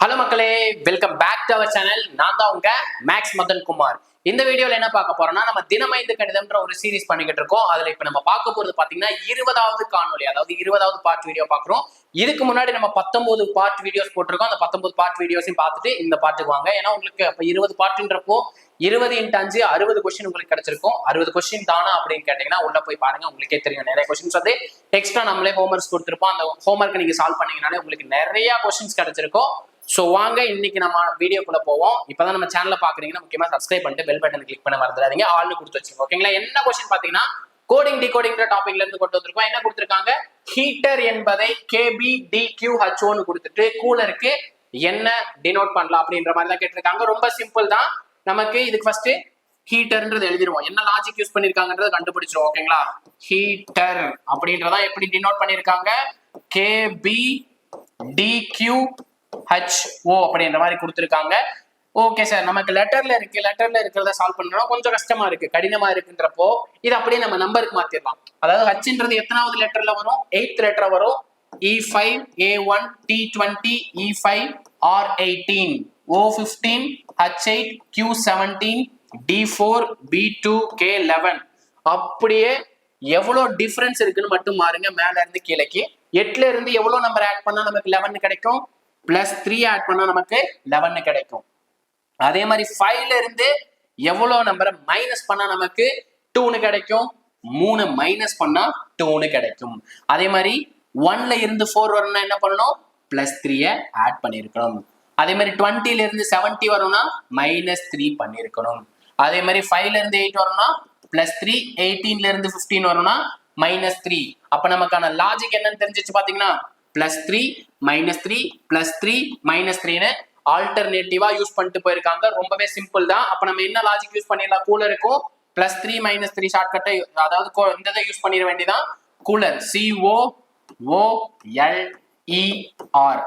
Hello மக்களே welcome back to our channel நான் தான் உங்க மேக்ஸ் மதன் குமார் இந்த வீடியோல என்ன பார்க்க போறோம்னா நம்ம தினமைந்து கணிதம்ன்ற ஒரு சீரிஸ் பண்ணிக்கிட்டு இருக்கோம். அதுல இப்ப நம்ம பார்க்க போறது பாத்தீங்கன்னா இருபதாவது காணொலி அதாவது இருபதாவது பார்ட் வீடியோ பார்க்குறோம். இதுக்கு முன்னாடி நம்ம பத்தொன்பது பார்ட் வீடியோஸ் போட்டிருக்கோம். அந்த பத்தொன்பது பார்ட் வீடியோஸையும் பார்த்துட்டு இந்த பார்ட்டுக்கு வாங்க. ஏன்னா உங்களுக்கு இப்போ இருபது பார்ட்டுன்றப்போ இருபது இன்ட்டு அஞ்சு அறுபது கொஸ்டின் உங்களுக்கு கிடைச்சிருக்கும். அறுபது கொஸ்டின் தானா அப்படின்னு கேட்டீங்கன்னா உள்ள போய் பாருங்க உங்களுக்கே தெரியும். நிறைய கொஸ்டின்ஸ் வந்து எக்ஸ்ட்ரா நம்மளே ஹோம்ஒர்க்ஸ் கொடுத்துருப்போம். அந்த ஹோம்ஒர்க் நீங்க சால்வ் பண்ணீங்கனாலே உங்களுக்கு நிறைய கொஸ்டின்ஸ் கிடைச்சிருக்கும். ஸோ வாங்க இன்னைக்கு நம்ம வீடியோக்குள்ள போவோம். இப்போதான் நம்ம சேனலை பாக்குறீங்கன்னா முக்கியமா சப்ஸ்கிரைப் பண்ணிட்டு பெல் பட்டன் கிளிக் பண்ண மறந்துடாதீங்க. ஆல்னு கொடுத்து வச்சுக்கோங்க. ஓகேங்களா என்ன கொஸ்டின் பாத்தீங்கன்னா கோடிங் டிகோடிங்கிற டாபிக்ல இருந்து கொண்டு வந்திருக்கோம். என்ன கொடுத்துருக்காங்க? ஹீட்டர் என்பதை கேபி டி கியூ ஹச்ஓன்னு கொடுத்துட்டு கூலருக்கு என்ன டினோட் பண்ணலாம் அப்படின்ற மாதிரி தான் கேட்டிருக்காங்க. ரொம்ப சிம்பிள் தான். நமக்கு இதுக்கு ஃபர்ஸ்ட் ஹீட்டர்ன்றது எழுதிருவோம். என்ன லாஜிக் யூஸ் பண்ணிருக்காங்கன்றத கண்டுபிடிச்சிருவோம். ஓகேங்களா ஹீட்டர் அப்படின்றதான் எப்படி டினோட் பண்ணிருக்காங்க? கேபி டிக்யூ ஹச் ஓ அப்படின்ற மாதிரி கொடுத்துருக்காங்க. ஓகே சார் நமக்கு லெட்டர்ல இருக்கு. லெட்டர்ல இருக்கிறத சால்வ் பண்ணணும் கொஞ்சம் கஷ்டமா இருக்கு. கடினமா இருக்குன்றப்போ இது அப்படியே நம்ம நம்பருக்கு மாத்திரலாம். அதாவது ஹச்ன்றது எத்தனாவது லெட்டர்ல வரும்? எயித் லெட்டர் வரும். E five A one T twenty E five R eighteen O fifteen H eight Q seventeen D four B two K eleven அப்படியே எவ்வளோ டிஃப்ரென்ஸ் இருக்குன்னு மட்டும் மாறுங்க மேல இருந்து கீழேக்கு. எட்டுல இருந்து எவ்வளோ நம்பர் ஆட் பண்ணா நமக்கு லெவன் கிடைக்கும்? பிளஸ் த்ரீ ஆட் பண்ணா நமக்கு லெவன் கிடைக்கும். அதே மாதிரி ஃபைவ்ல இருந்து எவ்வளவு நம்பரை மைனஸ் பண்ணா நமக்கு டூன்னு கிடைக்கும். மூணு மைனஸ் பண்ணா டூன்னு கிடைக்கும். அதே மாதிரி ஒன்ல இருந்து ஃபோர் வரணும்னா என்ன பண்ணணும்? பிளஸ் த்ரீய ஆட் பண்ணியிருக்கணும் அதே மாதிரி டுவெண்ட்டில இருந்து செவன்ட்டி வரும்னா மைனஸ் த்ரீ பண்ணியிருக்கணும் அதே மாதிரி ஃபைவ்ல இருந்து எயிட் வரும்னா பிளஸ் த்ரீ எயிட்டீன்ல இருந்து ஃபிஃப்டீன் வரும்னா மைனஸ் த்ரீ அப்ப நமக்கான லாஜிக் என்னன்னு தெரிஞ்சிச்சு பாத்தீங்கன்னா plus three minus three plus three minus த்ரீன்னு ஆல்டர்னேட்டிவா யூஸ் பண்ணிட்டு போயிருக்காங்க. ரொம்பவே சிம்பிள் தான். அப்ப நம்ம என்ன லாஜிக் யூஸ் பண்ணிடலாம்? கூலர் இருக்கும் பிளஸ் த்ரீ மைனஸ் த்ரீ ஷார்ட்கட்டை அதாவது இந்த இதை யூஸ் பண்ணிட வேண்டியதான் cooler C O O L E R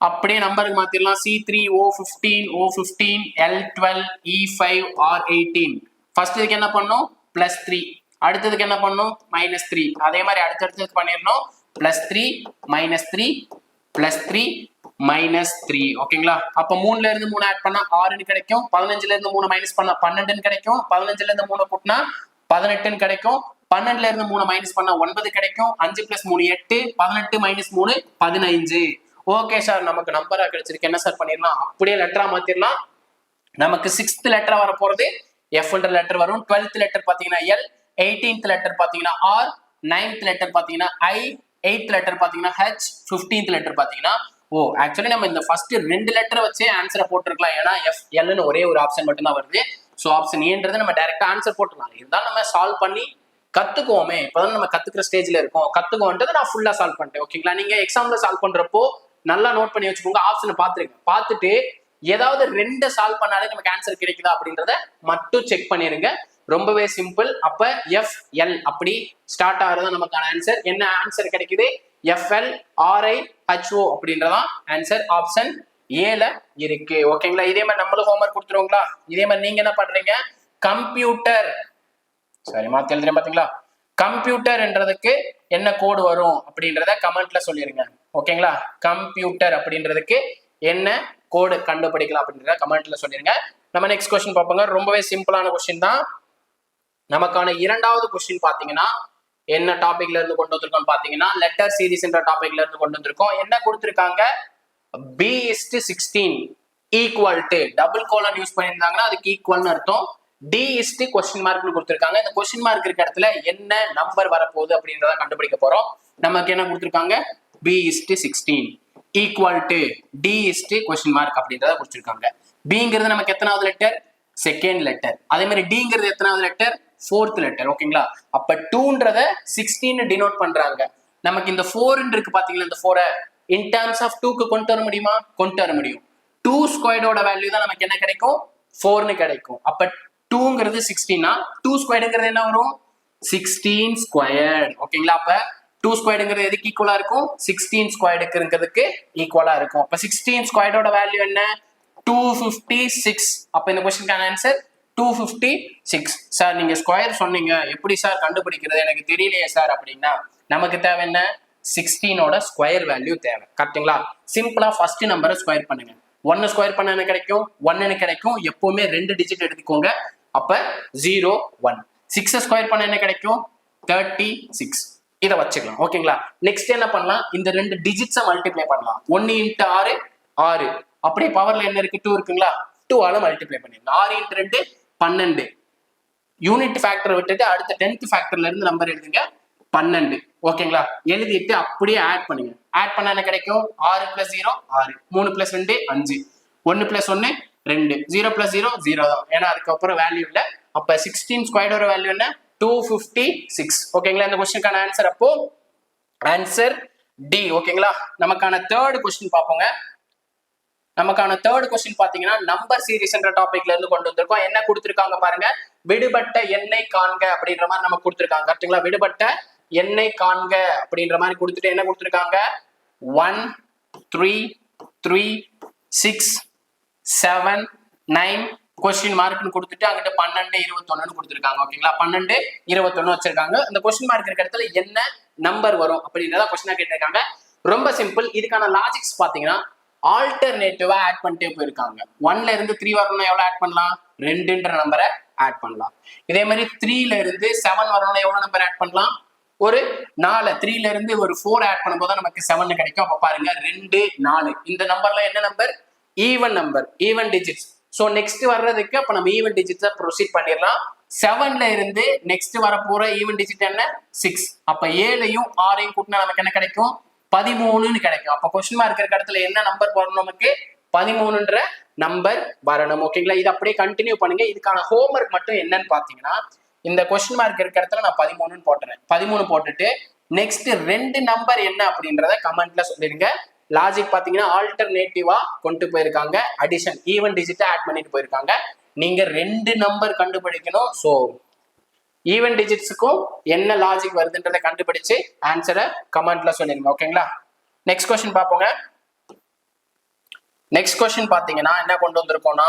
அப்படியே நம்பருக்கு மாத்திரலாம் C three O fifteen O fifteen L twelve E five R eighteen first இதுக்கு என்ன பண்ணும்? பிளஸ் த்ரீ அடுத்ததுக்கு என்ன பண்ணணும் மைனஸ் த்ரீ அதே மாதிரி அடுத்தடுத்ததுக்கு பண்ணிடணும். Plus three minus three plus three minus three ஓகேங்களா அப்போ மூணுல இருந்து மூணு ஆட் பண்ணா ஆறுன்னு கிடைக்கும் பதினஞ்சுல இருந்து மூணு மைனஸ் பண்ணா பன்னெண்டுன்னு கிடைக்கும் பதினஞ்சுல இருந்து மூணு கூட்டினா பதினெட்டுன்னு கிடைக்கும் பன்னெண்டுல இருந்து மூணு மைனஸ் பண்ணா ஒன்பது கிடைக்கும் அஞ்சு பிளஸ் மூணு எட்டு பதினெட்டு மைனஸ் மூணு பதினைஞ்சு. ஓகே சார் நமக்கு நம்பரா கிடைச்சிருக்கு. என்ன சார் பண்ணிடலாம்? அப்படியே லெட்டரா மாத்திரலாம் நமக்கு சிக்ஸ்த் லெட்டரா வர போறது எஃப்ன்ற லெட்டர் வரும். டுவெல்த் லெட்டர் பாத்தீங்கன்னா எல் எயிட்டீன்த் லெட்டர் பாத்தீங்கன்னா ஆர் நைன்த் லெட்டர் பாத்தீங்கன்னா ஐ எயித் லெட்டர் பார்த்தீங்கன்னா ஹெச் ஃபிஃப்டீன்த் லெட்டர் பார்த்தீங்கன்னா ஓ ஆக்சுவலி நம்ம இந்த ஃபர்ஸ்ட் ரெண்டு லெட்டர் வச்சே ஆன்சரை போட்டிருக்கலாம். ஏன்னா எஃப் எல்னு ஒரே ஒரு ஆப்ஷன் மட்டும்தான் வருது. ஸோ ஆப்ஷன் ஏன்றது நம்ம டேரெக்டாக ஆன்சர் போட்டுக்கலாம் இருந்தாலும் நம்ம சால்வ் பண்ணி கத்துக்குவோமே. இப்போதான் நம்ம கத்துக்கிற ஸ்டேஜ்ல இருக்கோம். கத்துக்குவோன்றது நான் ஃபுல்லா சால்வ் பண்ணிட்டேன். ஓகேங்களா நீங்க எக்ஸாம்ல சால்வ் பண்றப்போ நல்லா நோட் பண்ணி வச்சுக்கோங்க. ஆப்ஷனை பாத்துருங்க. பார்த்துட்டு ஏதாவது ரெண்டு சால்வ் பண்ணாலே நமக்கு ஆன்சர் கிடைக்குதா அப்படின்றத மட்டும் செக் பண்ணிருங்க. ரொம்பவே சிம்பிள் அப்ப எஃப் எல் அப்படி ஸ்டார்ட் ஆகுறது நமக்கான ஆன்சர் என்ன ஆன்சர் கிடைக்குது? எஃப்எல் ஆர்ஐ ஹச்ஓ அப்படின்றதான் ஆன்சர் ஆப்ஷன் ஏல இருக்கு. ஓகேங்களா இதே மாதிரி நம்மளும் ஹோம்ஒர்க் கொடுத்துருவோங்களா? இதே மாதிரி நீங்க என்ன பண்றீங்க? கம்ப்யூட்டர் சரி மாத்தி எழுதுறேன் பாத்தீங்களா? கம்ப்யூட்டர்ன்றதுக்கு என்ன கோடு வரும் அப்படின்றத கமெண்ட்ல சொல்லிருங்க. ஓகேங்களா கம்ப்யூட்டர் அப்படின்றதுக்கு என்ன கோடு கண்டுபிடிக்கலாம் அப்படின்றத கமெண்ட்ல சொல்லிருங்க. நம்ம நெக்ஸ்ட் கொஸ்டின் பார்ப்போங்க. ரொம்பவே சிம்பிளான கொஸ்டின் தான். நமக்கான இரண்டாவது கொஸ்டின் பாத்தீங்கன்னா என்ன டாபிக்ல இருந்து கொண்டு வந்திருக்கோம் பாத்தீங்கன்னா லெட்டர் சீரிஸ்ன்ற டாபிக்ல இருந்து கொண்டு வந்திருக்கோம். என்ன கொடுத்திருக்காங்க? P is to sixteen equal to double colon use பண்ணியிருந்தாங்கன்னா அதுக்கு ஈக்குவல்னு அர்த்தம். டி இஸ்டு கொஸ்டின் மார்க்னு கொடுத்திருக்காங்க. இந்த கொஸ்டின் மார்க் இருக்க இடத்துல என்ன நம்பர் வரப்போகுது அப்படின்றத கண்டுபிடிக்க போறோம். நமக்கு என்ன கொடுத்திருக்காங்க? P is to sixteen equal to T is to question mark அப்படின்றத கொடுத்திருக்காங்க. பிங்கிறது நமக்கு எத்தனாவது லெட்டர் செகண்ட் லெட்டர் அதே மாதிரி டிங்கிறது எத்தனாவது லெட்டர் ஃபோர்த் லெட்டர் ஓகேங்களா அப்ப டூன்றத சிக்ஸ்டீன் டினோட் பண்றாங்க. நமக்கு இந்த ஃபோர் இருக்கு பாத்தீங்களா இந்த ஃபோரை இன் டேர்ம்ஸ் ஆஃப் டூக்கு கொண்டு வர முடியுமா? கொண்டு வர முடியும். டூ ஸ்கொயர்டோட வேல்யூ தான் நமக்கு என்ன கிடைக்கும்? ஃபோர்னு கிடைக்கும். அப்ப டூங்கிறது சிக்ஸ்டீனா டூ ஸ்கொயர்டுங்கிறது என்ன வரும்? சிக்ஸ்டீன் ஸ்கொயர்டு ஓகேங்களா அப்ப டூ ஸ்கொயர்டுங்கிறது எதுக்கு ஈக்குவலா இருக்கும்? சிக்ஸ்டீன் ஸ்கொயர்டுக்குங்கிறதுக்கு ஈக்குவலா இருக்கும். அப்ப சிக்ஸ்டீன் ஸ்கொயர்டோட வேல்யூ என்ன? டூ ஃபிஃப்டி சிக்ஸ் அப்ப இந்த கொஸ்டினுக்கான answer two fifty six sir நீங்க ஸ்கொயர் சொன்னீங்க. எப்படி சார் கண்டுபிடிக்கிறது எனக்கு தெரியலையே சார் அப்படின்னா நமக்கு தேவை என்ன? சிக்ஸ்டீனோட ஸ்கொயர் வேல்யூ தேவை. கரெக்ட்டுங்களா சிம்பிளா ஃபர்ஸ்ட் நம்பரை ஸ்கொயர் பண்ணுங்க. ஒன்னு ஸ்கொயர் பண்ண என்ன கிடைக்கும்? ஒன்னு கிடைக்கும். எப்பவுமே ரெண்டு டிஜிட் எடுத்துக்கோங்க. அப்ப ஜீரோ ஒன் சிக்ஸ் ஸ்கொயர் பண்ண என்ன கிடைக்கும்? தேர்ட்டி சிக்ஸ் இதை வச்சுக்கலாம். ஓகேங்களா நெக்ஸ்ட் என்ன பண்ணலாம்? இந்த ரெண்டு டிஜிட்ஸை மல்டிப்ளை பண்ணலாம். ஒன்னு இன்ட்டு ஆறு ஆறு. அப்படியே பவர்ல என்ன இருக்கு? டூ இருக்குங்களா? டூ ஆல மல்டிப்ளை பண்ணிடலாம். ஆறு இன்ட்டு ரெண்டு பன்னெண்டு. யூனிட் ஃபேக்டர் விட்டுட்டு அடுத்த டென்த் ஃபேக்டர்ல இருந்து நம்பர் எழுதுங்க பன்னெண்டு. ஓகேங்களா எழுதிட்டு அப்படியே ஆட் பண்ணுங்க. ஆட் பண்ண என்ன கிடைக்கும்? ஆறு பிளஸ் ஜீரோ ஆறு. மூணு பிளஸ் ரெண்டு அஞ்சு. ஒன்னு பிளஸ் ஒன்னு ரெண்டு. ஜீரோ பிளஸ் ஜீரோ ஜீரோ தான். ஏன்னா அதுக்கப்புறம் வேல்யூ இல்லை. அப்ப சிக்ஸ்டீன் ஸ்கொயர்டோட வேல்யூ என்ன? டூ ஃபிஃப்டி சிக்ஸ் ஓகேங்களா இந்த கொஸ்டினுக்கான ஆன்சர் அப்போ ஆன்சர் டி ஓகேங்களா நமக்கான தேர்ட் கொஸ்டின் பார்ப்போங்க. நமக்கான தேர்ட் கொஸ்டின் பாத்தீங்கன்னா நம்பர் சீரிஸ்ன்ற டாபிக்ல இருந்து கொண்டு வந்திருக்கோம். என்ன கொடுத்திருக்காங்க பாருங்க? விடுபட்ட எண்ணெய் காண்க அப்படின்ற மாதிரி நம்ம கொடுத்திருக்காங்க. கரெக்டுங்களா விடுபட்ட எண்ணெய் காண்க அப்படின்ற மாதிரி கொடுத்துட்டு என்ன கொடுத்திருக்காங்க? One three three six seven nine question மார்க்னு கொடுத்துட்டு அங்கிட்ட பன்னெண்டு இருபத்தொன்னு கொடுத்துருக்காங்க. ஓகேங்களா? பன்னெண்டு இருபத்தொன்னு வச்சிருக்காங்க. அந்த கொஸ்டின் மார்க் இருக்கிற இடத்துல என்ன நம்பர் வரும் அப்படின்றத கொஸ்டினா கேட்டிருக்காங்க. ரொம்ப சிம்பிள் இதுக்கான லாஜிக்ஸ் பாத்தீங்கன்னா ஆல்டர்னேட்டிவா ஆட் பண்ணிட்டே போயிருக்காங்க. ஒன்ல இருந்து த்ரீ வரணும்னா எவ்வளவு ஆட் பண்ணலாம்? ரெண்டுன்ற நம்பரை ஆட் பண்ணலாம். இதே மாதிரி த்ரீல இருந்து செவன் வரணும்னா எவ்வளவு நம்பர் ஆட் பண்ணலாம்? ஒரு நாலு. த்ரீல இருந்து ஒரு ஃபோர் ஆட் பண்ணும்போது நமக்கு செவன் கிடைக்கும். அப்ப பாருங்க ரெண்டு நாலு. இந்த நம்பர்ல என்ன number even number even digits so next வர்றதுக்கு அப்ப நம்ம ஈவன் டிஜிட்ஸை ப்ரொசீட் பண்ணிடலாம். செவன்ல இருந்து நெக்ஸ்ட் வர போற ஈவன் டிஜிட் என்ன? சிக்ஸ் அப்ப ஏழையும் ஆறையும் கூட்டினா நமக்கு என்ன கிடைக்கும்? பதிமூணுன்னு கிடைக்கும். அப்ப கொஸ்டின் மார்க் இருக்கிற இடத்துல என்ன நம்பர் வரணும் நமக்கு? பதிமூணுன்ற நம்பர் வரணும். ஓகேங்களா இது அப்படியே கண்டினியூ பண்ணுங்க. இதுக்கான ஹோம்ஒர்க் மட்டும் என்னன்னு பாத்தீங்கன்னா இந்த கொஸ்டின் மார்க் இருக்கிற இடத்துல நான் பதிமூணுன்னு போட்டுறேன். பதிமூணு போட்டுட்டு நெக்ஸ்ட் ரெண்டு நம்பர் என்ன அப்படின்றத கமெண்ட்ல சொல்லிருங்க லாஜிக் பாத்தீங்கன்னா ஆல்டர்னேட்டிவா கொண்டு போயிருக்காங்க. அடிஷன் ஈவன் டிஜிட்டா ஆட் பண்ணிட்டு போயிருக்காங்க. நீங்க ரெண்டு நம்பர் கண்டுபிடிக்கணும். ஸோ ஈவன் டிஜிட்ஸுக்கும் என்ன லாஜிக் வருதுன்றதை கண்டுபிடிச்சு ஆன்சரை கமெண்ட்ல சொல்லிருங்க ஓகேங்களா நெக்ஸ்ட் கொஸ்டின் பார்ப்போங்க. நெக்ஸ்ட் கொஸ்டின் பாத்தீங்கன்னா என்ன கொண்டு வந்திருக்கோம்னா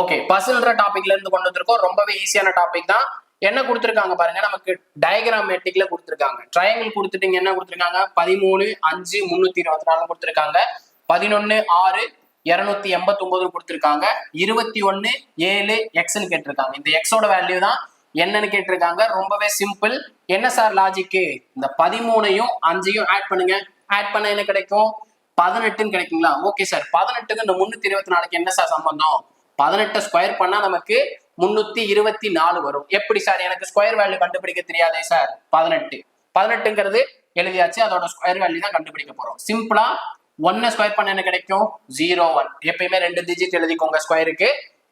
ஓகே பசில்ன்ற டாபிக்ல இருந்து கொண்டு வந்திருக்கோம். ரொம்பவே ஈஸியான டாபிக் தான். என்ன கொடுத்துருக்காங்க பாருங்க நமக்கு டயக்ராமேட்டிக்ல கொடுத்துருக்காங்க. ட்ரையாங்கிள் கொடுத்துட்டீங்க என்ன கொடுத்துருக்காங்க? பதிமூணு அஞ்சு முன்னூத்தி இருபத்தி நாலு கொடுத்துருக்காங்க. பதினொன்னு ஆறு இருநூத்தி எண்பத்தி ஒன்பது கொடுத்துருக்காங்க. இருபத்தி ஒன்னு ஏழு எக்ஸ்ன்னு கேட்டிருக்காங்க. இந்த எக்ஸோட வேல்யூ தான் என்னன்னு கேட்டிருக்காங்க. ரொம்பவே சிம்பிள் என்ன சார் லாஜிக்கு இந்த பதிமூணையும் அஞ்சையும் ஆட் பண்ணுங்க. ஆட் பண்ண என்ன கிடைக்கும்? பதினெட்டுன்னு கிடைக்குங்களா? ஓகே சார் பதினெட்டுக்கு இந்த முன்னூத்தி இருபத்தி நாலுக்கு என்ன சார் சம்பந்தம்? பதினெட்டை ஸ்கொயர் பண்ணா நமக்கு முன்னூத்தி இருபத்தி நாலு வரும். எப்படி சார் எனக்கு ஸ்கொயர் வேல்யூ கண்டுபிடிக்க தெரியாதே சார் பதினெட்டு. பதினெட்டுங்கிறது எழுதியாச்சு. அதோட ஸ்கொயர் வேல்யூ தான் கண்டுபிடிக்க போறோம். சிம்பிளா ஒன்னு ஸ்கொயர் பண்ண என்ன கிடைக்கும்? ஜீரோ ஒன் எப்பயுமே ரெண்டு டிஜிட் எழுதிக்கோங்க ஸ்கொயருக்கு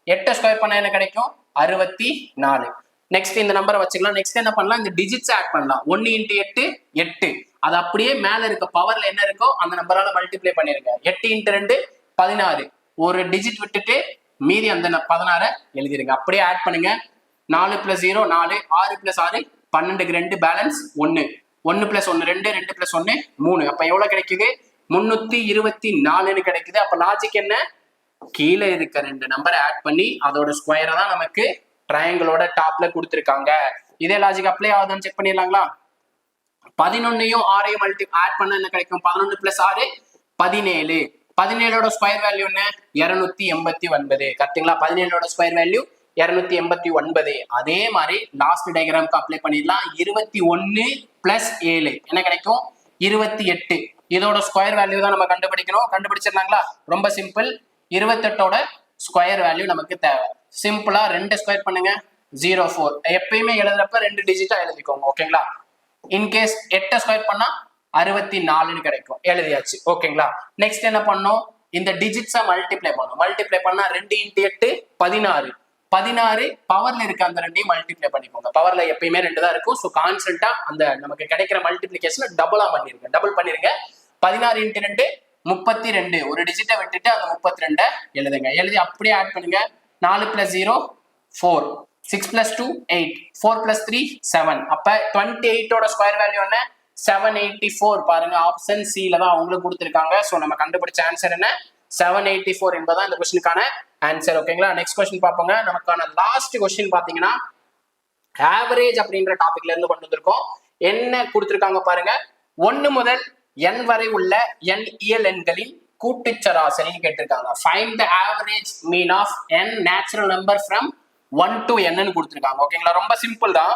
எட்டை ஸ்கொயர் பண்ண என்ன கிடைக்கும்? அறுபத்தி நாலு நெக்ஸ்ட் இந்த நம்பரை வச்சுக்கலாம். நெக்ஸ்ட் என்ன பண்ணலாம்? இந்த டிஜிட்ஸ் ஆட் பண்ணலாம். ஒன்னு இன்ட்டு எட்டு எட்டு. அது அப்படியே மேல இருக்க பவர்ல என்ன இருக்கோ அந்த நம்பரால மல்டிப்ளை பண்ணிருங்க. எட்டு இன்ட்டு ரெண்டு பதினாறு. ஒரு டிஜிட் விட்டுட்டு மீதி அந்த ந- பதினாறை எழுதிருங்க. அப்படியே ஆட் பண்ணுங்க. நாலு பிளஸ் ஜீரோ நாலு. ஆறு பிளஸ் ஆறு பன்னெண்டுக்கு ரெண்டு. பேலன்ஸ் ஒன்னு ஒன்னு பிளஸ் ஒன்னு ரெண்டு. ரெண்டு பிளஸ் ஒன்னு மூணு. அப்ப எவ்வளவு கிடைக்குது? முன்னூத்தி இருபத்தி நாலுன்னு கிடைக்குது. அப்ப லாஜிக் என்ன? கீழே இருக்க ரெண்டு நம்பரை ஆட் பண்ணி அதோட ஸ்கொயரை தான் நமக்கு ட்ரையாங்கிளோட டாப்ல கொடுத்துருக்காங்க. இதே லாஜிக் அப்ளை ஆகுதான்னு செக் பண்ணிடலாங்களா? பதினொன்னையும் ஆறையும் மல்டி ஆட் பண்ண என்ன கிடைக்கும்? பதினொன்னு பிளஸ் ஆறு பதினேழு. பதினேழோட ஸ்கொயர் வேல்யூ என்ன? இருநூத்தி எண்பத்தி ஒன்பது. கரெக்ட்டுங்களா? பதினேழோட ஸ்கொயர் வேல்யூ இருநூத்தி எண்பத்தி ஒன்பது. அதே மாதிரி லாஸ்ட் டயக்ராம்க்கு அப்ளை பண்ணிடலாம். இருபத்தி ஒன்னு பிளஸ் ஏழு. என்ன கிடைக்கும்? இருபத்தி எட்டு. இதோட ஸ்கொயர் வேல்யூ தான் நம்ம கண்டுபிடிக்கணும். கண்டுபிடிச்சிடலாங்களா ரொம்ப சிம்பிள் இருபத்தெட்டோட ஸ்கொயர் வேல்யூ நமக்கு தேவை. சிம்பிளா ரெண்டு ஸ்கொயர் பண்ணுங்க. ஜீரோ ஃபோர் எப்பயுமே எழுதுறப்ப ரெண்டு டிஜிட்டா எழுதிக்கோங்க ஓகேங்களா இன்கேஸ் எட்டை ஸ்கொயர் பண்ணா அறுபத்தி நாலுன்னு கிடைக்கும். எழுதியாச்சு ஓகேங்களா நெக்ஸ்ட் என்ன பண்ணோம் இந்த டிஜிட்ஸை மல்டிப்ளை பண்ணும் மல்டிப்ளை பண்ணா ரெண்டு இன்ட்டு எட்டு பதினாறு. பதினாறு பவர்ல இருக்க அந்த ரெண்டையும் மல்டிப்ளை பண்ணிக்கோங்க. பவர்ல எப்பயுமே ரெண்டு தான் இருக்கும் ஸோ கான்ஸ்டன்டா அந்த நமக்கு கிடைக்கிற மல்டிப்ளிகேஷன் டபுளா பண்ணிருங்க. டபுள் பண்ணிருங்க. பதினாறு இன்ட்டு ரெண்டு முப்பத்தி ரெண்டு ஒரு டிஜிட்டை விட்டுட்டு அந்த முப்பத்தி ரெண்டை எழுதுங்க. எழுதி அப்படியே ஆட் பண்ணுங்க. நாலு plus zero four six plus two eight four plus three seven அப்ப டுவெண்ட்டி எயிட்டோட ஸ்கொயர் வேல்யூ என்ன? செவன் எயிட்டி ஃபோர் பாருங்க ஆப்ஷன் சில தான் அவங்களுக்கு கொடுத்துருக்காங்க. ஸோ நம்ம கண்டுபிடிச்ச ஆன்சர் என்ன? செவன் எயிட்டி ஃபோர் என்பதான் இந்த கொஸ்டினுக்கான ஆன்சர் ஓகேங்களா நெக்ஸ்ட் கொஸ்டின் பார்ப்போங்க. நமக்கான லாஸ்ட் கொஸ்டின் பார்த்தீங்கன்னா ஆவரேஜ் அப்படின்ற டாபிக்ல இருந்து கொண்டு வந்திருக்கோம். என்ன கொடுத்துருக்காங்க பாருங்க. ஒன்னு முதல் என் வரை உள்ள என் இயல் எண்களின் கூட்டு சராசரின்னு கேட்டிருக்காங்க. Find the average mean of N natural number from one to என்னன்னு கொடுத்துருக்காங்க. ஓகேங்களா ரொம்ப சிம்பிள் தான்.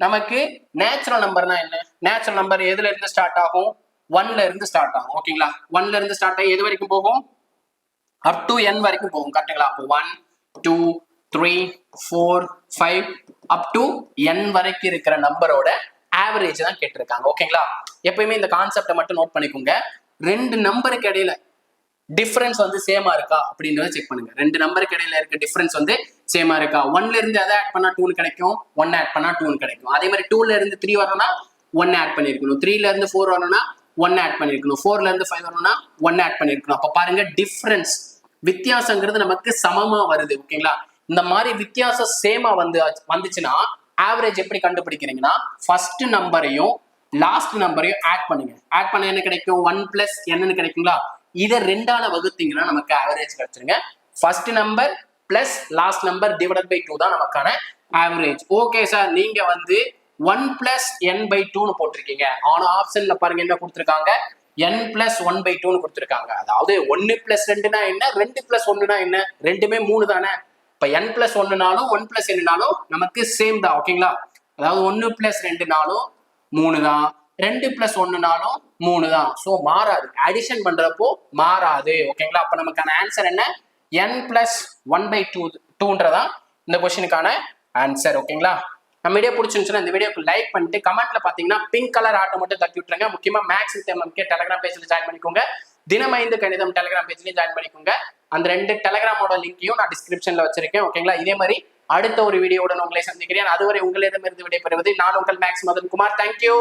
நமக்கு நேச்சுரல் நம்பர்னா என்ன? நேச்சுரல் நம்பர் எதுல இருந்து ஸ்டார்ட் ஆகும்? ஒன்ல இருந்து ஸ்டார்ட் ஆகும். ஓகேங்களா ஒன்ல இருந்து ஸ்டார்ட் ஆகி எது வரைக்கும் போகும்? அப் டு என் வரைக்கும் போகும் கரெக்டுங்களா அப்போ one two three four five up to N வரைக்கும் இருக்கிற நம்பரோட ஆவரேஜ் தான் கேட்டிருக்காங்க. ஓகேங்களா எப்பயுமே இந்த கான்செப்டை மட்டும் நோட் பண்ணிக்கோங்க. ரெண்டு நம்பருக்கு இடையில டிஃபரன்ஸ் வந்து சேமா இருக்கா அப்படின்றத செக் பண்ணுங்க. ரெண்டு நம்பருக்கு இடையில இருக்க டிஃபரன்ஸ் வந்து சேமா இருக்கா? ஒன்ல இருந்து எதை ஆட் பண்ணா டூன்னு கிடைக்கும்? ஒன் ஆட் பண்ணா டூன்னு கிடைக்கும். அதே மாதிரி டூல இருந்து த்ரீ வரணும்னா ஒன் ஆட் பண்ணிருக்கணும். த்ரீல இருந்து ஃபோர் வரணும்னா ஒன் ஆட் பண்ணிருக்கணும். ஃபோர்ல இருந்து ஃபைவ் வரணும்னா ஒன் ஆட் பண்ணிருக்கணும். அப்ப பாருங்க டிஃபரன்ஸ் வித்தியாசங்கிறது நமக்கு சமமா வருது ஓகேங்களா? இந்த மாதிரி வித்தியாசம் சேமா வந்து வந்துச்சுன்னா ஆவரேஜ் எப்படி கண்டுபிடிக்கிறீங்கன்னா ஃபர்ஸ்ட் நம்பரையும் லாஸ்ட் நம்பரையும் ஆட் பண்ணுங்க. ஆட் பண்ண என்ன கிடைக்கும்? ஒன் பிளஸ் என்னன்னு கிடைக்குங்களா? இதை ரெண்டால வகுத்தீங்கன்னா நமக்கு average கிடைச்சிருங்க. First number plus last number divide by two தான் நமக்கான ஆவரேஜ் ஓகே சார் நீங்க வந்து ஒன் பிளஸ் என் பை டூன்னு போட்டிருக்கீங்க. ஆனா ஆப்ஷன்ல பாருங்க என்ன கொடுத்துருக்காங்க? என் பிளஸ் ஒன் பை டூன்னு கொடுத்துருக்காங்க. அதாவது ஒன்னு பிளஸ் ரெண்டுனா என்ன? ரெண்டு பிளஸ் ஒன்னுனா என்ன? ரெண்டுமே மூணு தானே? இப்ப என் பிளஸ் ஒன்னுனாலும் ஒன் பிளஸ் ரெண்டுனாலும் நமக்கு சேம் தான் ஓகேங்களா அதாவது ஒன்னு பிளஸ் ரெண்டுனாலும் மூணு தான். ரெண்டு பிளஸ் ஒன்னுனாலும் மூணு தான். ஸோ மாறாது. அடிஷன் பண்றப்போ மாறாது ஓகேங்களா அப்ப நமக்கான ஆன்சர் என்ன? N plus one by two டூன்றதான் இந்த கொஸ்டினுக்கான ஆன்சர் ஓகேங்களா நம்ம வீடியோ பிடிச்சிருந்துச்சுன்னா இந்த வீடியோக்கு லைக் பண்ணிட்டு கமெண்ட்ல பாத்தீங்கன்னா பிங்க் கலர் ஆட்டோ மட்டும் தட்டி விட்டுருங்க. முக்கியமா மேக்ஸ் எம்எம்கே டெலகிராம் பேஜ்ல ஜாயின் பண்ணிக்கோங்க. தினமைந்து கணிதம் டெலிகிராம் பேஜ்லயும் ஜாயின் பண்ணிக்கோங்க. அந்த ரெண்டு டெலகிராமோட லிங்கையும் நான் டிஸ்கிரிப்ஷன்ல வச்சிருக்கேன் ஓகேங்களா இதே மாதிரி அடுத்த ஒரு வீடியோவுடன் உங்களை சந்திக்கிறேன். அதுவரை உங்களிடமிருந்து விடைபெறுவது நான் உங்கள் மேக்ஸ் மதன் குமார் தேங்க்யூ